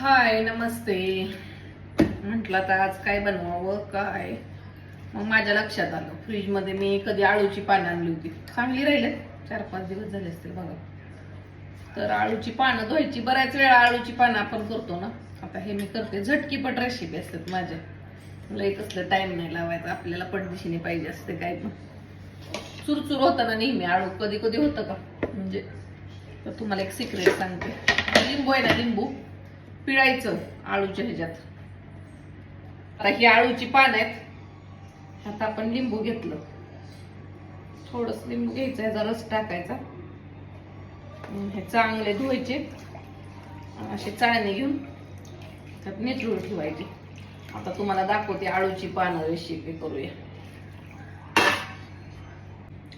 हाय नमस्ते. म्हटलं तर आज काय बनवावं काय? मग माझ्या लक्षात आलं. फ्रीजमध्ये मी कधी आळूची पानं आणली होती. चांगली राहिले चार पाच दिवस झाले असतील बघा. तर आळूची पानं धुवायची. बऱ्याच वेळा आळूची पानं आपण करतो ना. आता हे मी करते. झटकीपट रेसिपी असतात माझ्या. लई कसलं टाईम नाही लावायचा. आपल्याला पटदिशीने पाहिजे असते काय पण. चुरचुर होतं ना नेहमी आळू. कधी कधी होतं का? म्हणजे तर तुम्हाला एक सिक्रेट सांगते. लिंबू आहे ना लिंबू? पिळायचं आळूच्या ह्याच्यात. आता ही आळूची पान आहेत. आता आपण लिंबू घेतलं. थोडस लिंबू घ्यायचं ह्याचा रस टाकायचा. हे चांगले धुवायचे. असे चाळणी घेऊन त्यात निचळून ठेवायची. आता तुम्हाला दाखवते आळूची पानं रेसिपी करूया.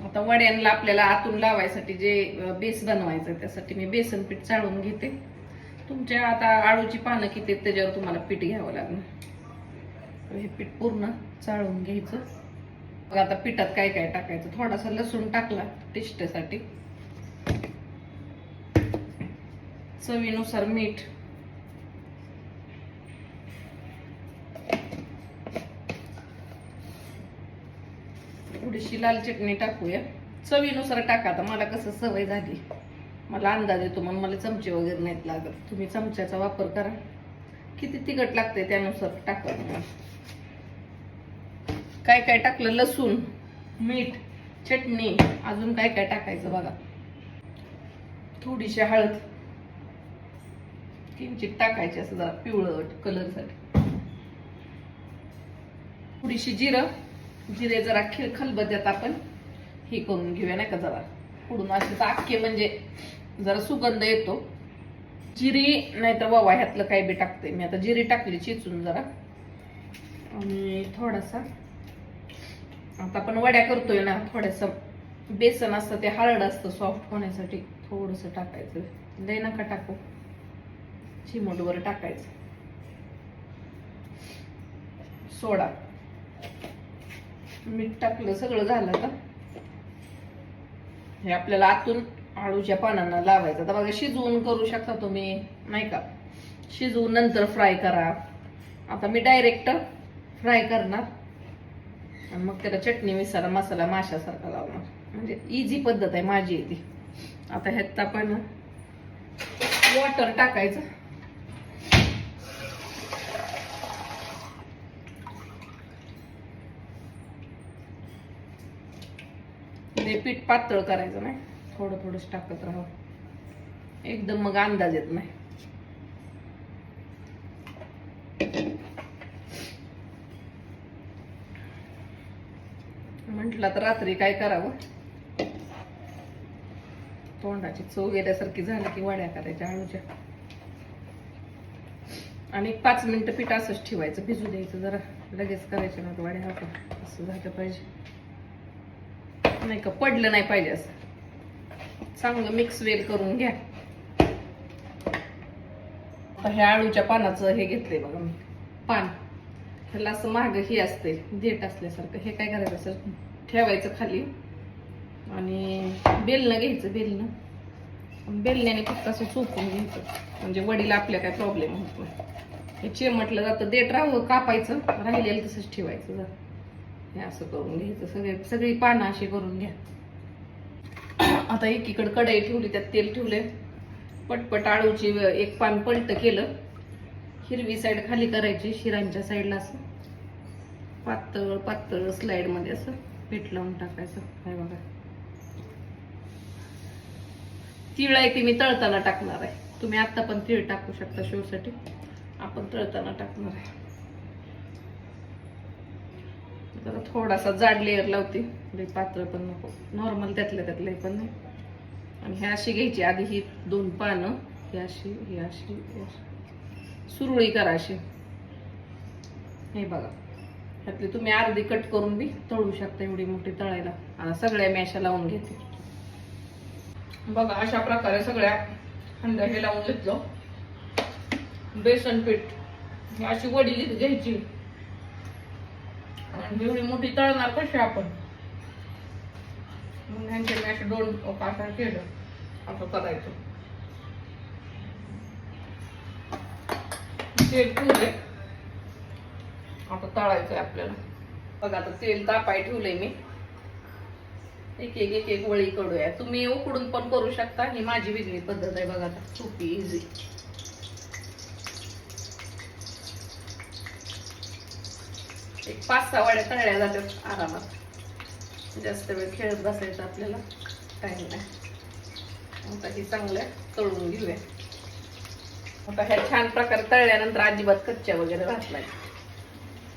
आता वड्यांना आपल्याला आतून लावायसाठी जे बेस बनवायचं त्यासाठी मी बेसन पीठ चाळून घेते. तुमच्या आता आळूची पानं किती आहेत त्याच्यावर तुम्हाला पीठ घ्यावं लागणार? हे पीठ पूर्ण चाळून घ्यायचं. मग आता पिठात काय काय टाकायचं? थोडासा लसूण टाकला टेस्टसाठी. चवीनुसार मीठ. थोडीशी लाल चटणी टाकूया. चवीनुसार टाका. आता मला कसं सवय झाली. मला अंदाज येतो मग मला चमचे वगैरे नाहीत लागत. तुम्ही चमच्याचा वापर करा. किती तिखट लागते त्यानुसार टाका काय काय टाकलं? लसूण मीठ चटणी अजून काय काय टाकायचं बघा. थोडीशी हळद. किंचित टाकायची असं जरा पिवळट कलरसाठी. थोडीशी जिरं. जिरे जरा खिळ खलबद्यात आपण हे करून घेऊया नाही का जरा. पुढून असे अख्खे म्हणजे जरा सुगंध येतो. जिरी नाहीतर वावा ह्यातलं काही बी टाकते. मी आता जिरी टाकली चिचून जरा. आणि थोडासा आता आपण वड्या करतोय ना थोडस बेसन असतं ते हार्ड असतं सॉफ्ट होण्यासाठी थोडस टाकायचं. लय नका टाकू. चिमूटवर टाकायचं. सोडा. मीठ टाकलं सगळं झालं का हे आपल्याला आतून आळूच्या पानांना लावायचं. आता बघा शिजवून करू शकता तुम्ही नाही का? शिजवून नंतर फ्राय करा. आता मी डायरेक्ट फ्राय करणार. आणि मग त्याला चटणी मिसाला मसाला माशासारखा लावणार. म्हणजे इझी पद्धत आहे माझी आहे ती. आता ह्यात आपण वॉटर टाकायचं. ते पीठ पातळ करायचं नाही. थोडं थोडंच टाकत राहावं एकदम मग अंदाज येत नाही. म्हटलं तर रात्री काय करावं? तोंडाची चव गेल्यासारखी झाली की वड्या करायच्या आळूच्या. आणि पाच मिनिटं पीठ असंच ठेवायचं. भिजू द्यायचं जरा. लगेच करायचं ना वड्या हा असं झालं पाहिजे. नाही का? पडलं नाही पाहिजे असं. चांगलं मिक्स वेल करून घ्या. आता ह्या आळूच्या पानाचं हे घेतलंय बघा मी. पान. ह्याला असं माग हे असते देठ असल्यासारखं. हे काय करायचं असं ठेवायचं खाली. आणि बेलणं घ्यायचं बेलणं. बेलण्याने फक्त असं चोपून घ्यायचं. म्हणजे वडीला आपल्या काय प्रॉब्लेम होत नाही. हे चिमटलं जातं. देठ राहू कापायचं. राहिलेलं तसंच ठेवायचं जरा हे असं करून घ्यायचं. सगळे सगळी पानं अशी करून घ्या. आता एकीकडे कढई ठेवली त्यात तेल ठेवले पटपट आळूची एक पान पलट केलं. हिरवी साईड खाली करायची शिरांच्या साईडला असं. पातळ पातळ स्लाइडमध्ये असं पीठ लावून टाकायचं. काय बघा. तीळ आहे ती मी तळताना टाकणार आहे. तुम्ही आता पण तीळ टाकू शकता शोसाठी. आपण तळताना टाकणार आहे. जरा थोडासा जाड लेअर लावते. लई पातळ पण नको. नॉर्मल त्यातल्या त्यातलं पण नाही. आणि ह्या अशी घ्यायची. आधी ही दोन पानं. ही अशी ही अशी सुरळी करा अशी. हे बघा. ह्यातली तुम्ही अर्धी कट करून बी तळू शकता एवढी मोठी तळायला. आणि सगळ्या मी अशा लावून घेते. बघा अशा प्रकारे सगळ्या हंड्या हे लावून घेतलं. बेसन पीठ. ही अशी वडी घ्यायची. आणि एवढी मोठी तळणार कशी आपण? मग ह्यांचे मी असे दोन पाच केलं. असं करायचं. तेल ठेवले आता तळायचंय आपल्याला. बघा आता तेल तापाय ठेवलंय मी. एक एक एक एक वळी करूया. तुम्ही उकडून पण करू शकता. ही माझी वेगळी पद्धत आहे बघा आता. सोपी इझी एक पाच सहा वाड्या तळल्या जातात आरामात. जास्त वेळ खेळत बसायचं आपल्याला काही नाही. आता ही चांगल्या तळून घेऊया. आता ह्या छान प्रकारे तळल्यानंतर अजिबात कच्च्या वगैरे राहत नाही.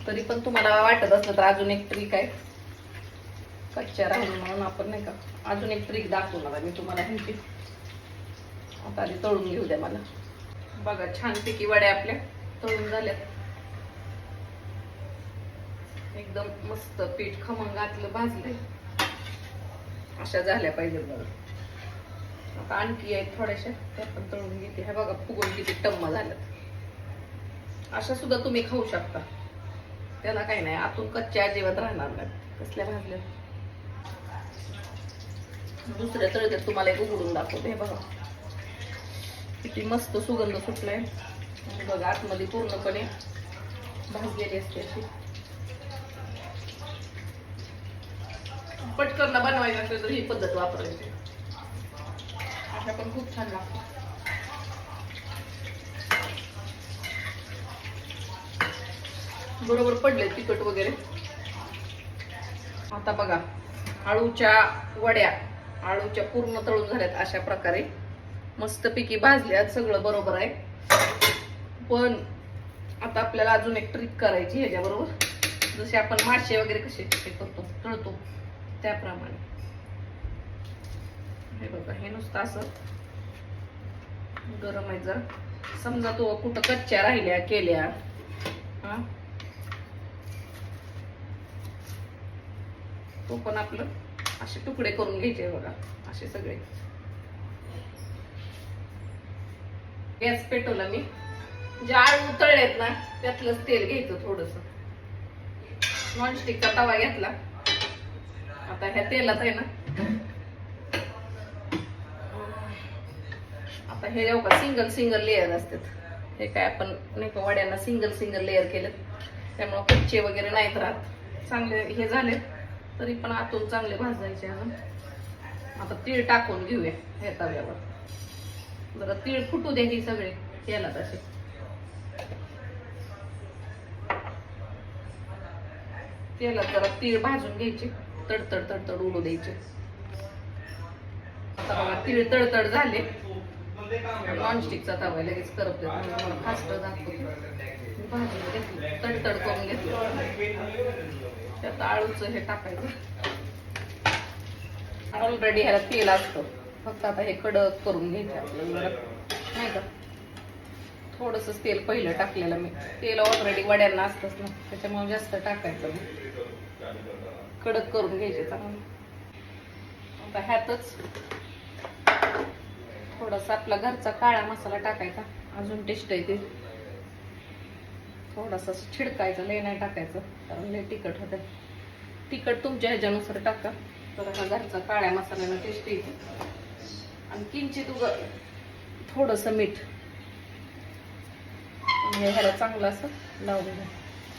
तरी पण तुम्हाला वाटत असलं तर अजून एक ट्रिक आहे. कच्च्या राहून म्हणून आपण नाही का अजून एक ट्रिक दाखवणार मला मी तुम्हाला ह्याची. आता आधी तळून घेऊ द्या मला. बघा छानपैकी वड्या आपल्या तळून झाल्यात एकदम मस्त पीठ खमंगातलं भाजलंय. अशा झाल्या पाहिजेत बघा आता आणखी आहेत थोड्याशा त्या पण तळून घेते. ह्या बघा फुगून किती टम्मा झाल्यात अशा सुद्धा तुम्ही खाऊ शकता. त्याला काही नाही आतून कच्च्या अजिबात राहणार नाही. कसल्या भाजल्या? दुसऱ्या तळक्यात तुम्हाला एक उघडून दाखवते हे बघा. किती मस्त सुगंध सुटलाय. बघा आतमध्ये पूर्णपणे भाजलेली असते अशी. पटकन बनवायचं असेल तर ही पद्धत वापरायची अशा पण खूप छान लागतात बरोबर पडले तिखट वगैरे. आता बघा आळूच्या वड्या आळूच्या पूर्ण तळून झाल्यात अशा प्रकारे. मस्तपैकी भाजल्यात सगळं बरोबर आहे. पण आता आपल्याला अजून एक ट्रिक करायची ह्याच्याबरोबर जसे आपण मासे वगैरे कसे कसे करतो तळतो. त्याप्रमाणे. हे बघा हे नुसतं असं गरम आहे जर. समजा तो कुठं कच्च्या राहिल्या केल्या हा? तो पण आपलं असे तुकडे करून घ्यायचे बघा असे सगळे. गॅस पेटवला मी. जे आळू तळलेत ना त्यातलंच तेल घ्यायचं थोडस. नॉनस्टिकचा तवा घेतला. आता ह्या तेलात आहे ना. आता हे जेव्हा का सिंगल सिंगल लेअर असतात. हे काय आपण नाही का वड्यांना सिंगल सिंगल लेअर केलं त्यामुळं कच्चे वगैरे नाहीत राहत. चांगले हे झाले तरी पण आतून चांगले भाजायचे अजून. आता तीळ टाकून घेऊया हे तव्यावर. जरा तीळ फुटू द्या ही सगळे याला तसे तेलात जरा तीळ भाजून घ्यायचे. तडतड तडतड उडू द्यायचे. आता बघा तीळ तडतड झाले. नॉनस्टिकचा तवा लगेच करप फास्ट दाखवतो. भाजून तडतड करून घेतो. त्यात आळूचं हे टाकायचं. ऑलरेडी ह्याला तेल असतं. फक्त आता हे कडक करून घ्यायचं आपल्याला नाही का? थोडस तेल पहिलं टाकलेलं मी. तेल ऑलरेडी वड्यांना असतंच ना. त्याच्यामुळे जास्त टाकायचं मी कडक करून घ्यायचे चांगलं. आता ह्यातच थोडासा आपला घरचा काळा मसाला टाकायचा. अजून टेस्ट येते थोडासा असं छिडकायचं लय नाही टाकायचं कारण लय तिखट होतं तिखट तुमच्या ह्याच्यानुसार टाका. तर हा घरचा काळ्या मसाल्यानं टेस्ट येते. आणि किंचित उग थोडंसं मीठ. ह्याला चांगलं असं लावून घ्या.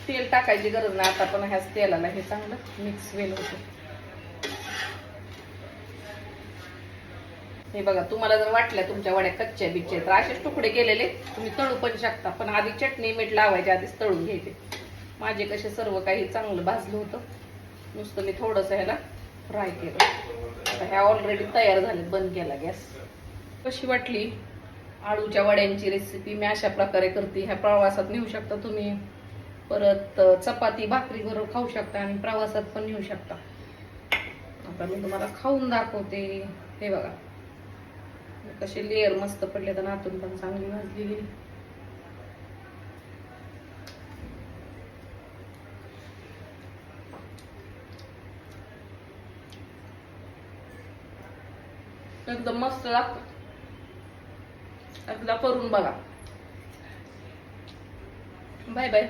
तेल टाकायची गरज नाही. आता पण ह्याच तेलाला हे चांगलं मिक्स वेल होतं. हे बघा तुम्हाला जर वाटल्या तुमच्या वड्या कच्च्या बिच्च्या तर असेच तुकडे केलेले तुम्ही तळू पण शकता. पण आधी चटणी मीठ लावायचे आधीच तळून घ्यायचे. माझे कसे सर्व काही चांगलं भाजलं होतं. नुसतं मी थोडंसं ह्याला फ्राय केलं. आता ह्या ऑलरेडी तयार झाले बंद केला गॅस. कशी वाटली? आळूच्या वड्यांची रेसिपी मी अशा प्रकारे करते. ह्या प्रवासात नेऊ शकता तुम्ही. परत चपाती भाकरी बरोबर खाऊ शकता आणि प्रवासात पण नेऊ शकता. आता मी तुम्हाला खाऊन दाखवते. हे बघा. कसे लेअर मस्त पडले तर आतून पण चांगली भाजलेली. एकदम मस्त लागत. एकदा करून बघा. Bye bye.